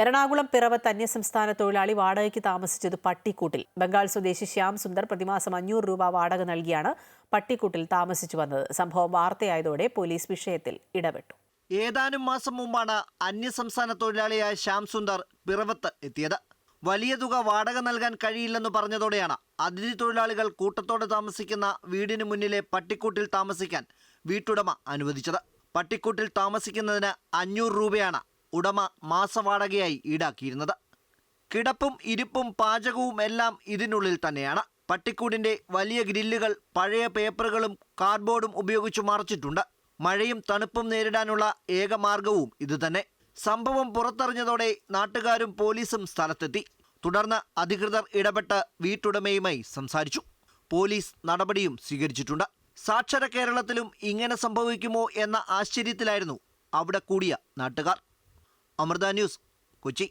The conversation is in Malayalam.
എറണാകുളം പിറവത്ത് അന്യസംസ്ഥാന തൊഴിലാളി വാടകയ്ക്ക് താമസിച്ചത് പട്ടിക്കൂട്ടിൽ. ബംഗാൾ സ്വദേശി ശ്യാം സുന്ദർ പ്രതിമാസം അഞ്ഞൂറ് രൂപ വാടക നൽകിയാണ് പട്ടിക്കൂട്ടിൽ താമസിച്ചു വന്നത്. സംഭവം വാർത്തയായതോടെ പോലീസ് വിഷയത്തിൽ ഇടപെട്ടു. ഏതാനും മാസം മുമ്പാണ് അന്യസംസ്ഥാന തൊഴിലാളിയായ ശ്യാം സുന്ദർ പിറവത്ത് എത്തിയത്. വലിയ തുക വാടക നൽകാൻ കഴിയില്ലെന്ന് പറഞ്ഞതോടെയാണ് അതിഥി തൊഴിലാളികൾ കൂട്ടത്തോടെ താമസിക്കുന്ന വീടിന് മുന്നിലെ പട്ടിക്കൂട്ടിൽ താമസിക്കാൻ വീട്ടുടമ അനുവദിച്ചത്. പട്ടിക്കൂട്ടിൽ താമസിക്കുന്നതിന് അഞ്ഞൂറ് രൂപയാണ് ഉടമ മാസവാടകയായി ഈടാക്കിയിരുന്നത്. കിടപ്പും ഇരിപ്പും പാചകവും എല്ലാം ഇതിനുള്ളിൽ തന്നെയാണ്. പട്ടിക്കൂടിന്റെ വലിയ ഗ്രില്ലുകൾ പഴയ പേപ്പറുകളും കാർഡ്ബോർഡും ഉപയോഗിച്ച് മറച്ചിട്ടുണ്ട്. മഴയും തണുപ്പും നേരിടാനുള്ള ഏക മാർഗവും ഇതുതന്നെ. സംഭവം പുറത്തറിഞ്ഞതോടെ നാട്ടുകാരും പോലീസും സ്ഥലത്തെത്തി. തുടർന്ന് അധികൃതർ ഇടപെട്ട് വീട്ടുടമയുമായി സംസാരിച്ചു. പോലീസ് നടപടിയും സ്വീകരിച്ചിട്ടുണ്ട്. സാക്ഷര കേരളത്തിലും ഇങ്ങനെ സംഭവിക്കുമോ എന്ന ആശ്ചര്യത്തിലായിരുന്നു അവിടെ കൂടിയ നാട്ടുകാർ. അമൃത ന്യൂസ് കൊച്ചി.